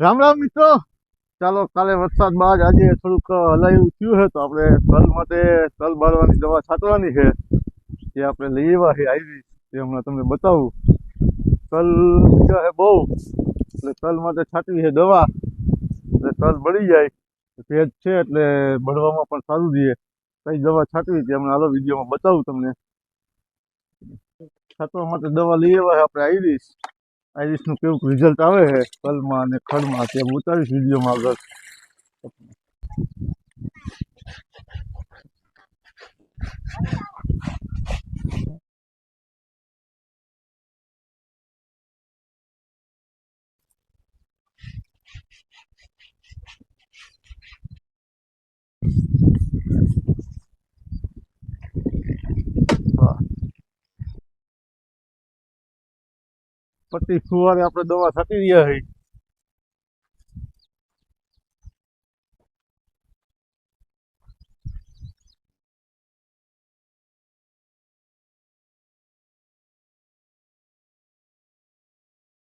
રામ રામ મિત્રો. ચાલો કાલે વરસાદ બાદ આજે થોડુંક હલાયું થયું છે તો આપણે તલ માટે તલ બાળવાની દવા છાંટવાની છે. જે આપણે લઈ આવ્યા છે આવી એ હમણાં તમને બતાવું. તલ છે બહુ. એટલે તલ માટે છાંટવી છે દવા. એટલે તલ બળી જાય. ભેજ છે એટલે બળવામાં પણ સારું રહે. કઈ દવા છાંટવી તે હમણાં હાલો વિડીયોમાં બતાવું તમને. છાંટવા માટે દવા લઈ આવ્યા આપણે આઈરિસ આઈરિસનું કેવું રિઝલ્ટ આવે છે તલમાં અને ખડમાં તે હું ઉતારીશ વિડીયોમાં આગળ હા. પટ્ટી ફુવારે આપણે દવા છાંટી રહ્યા છીએ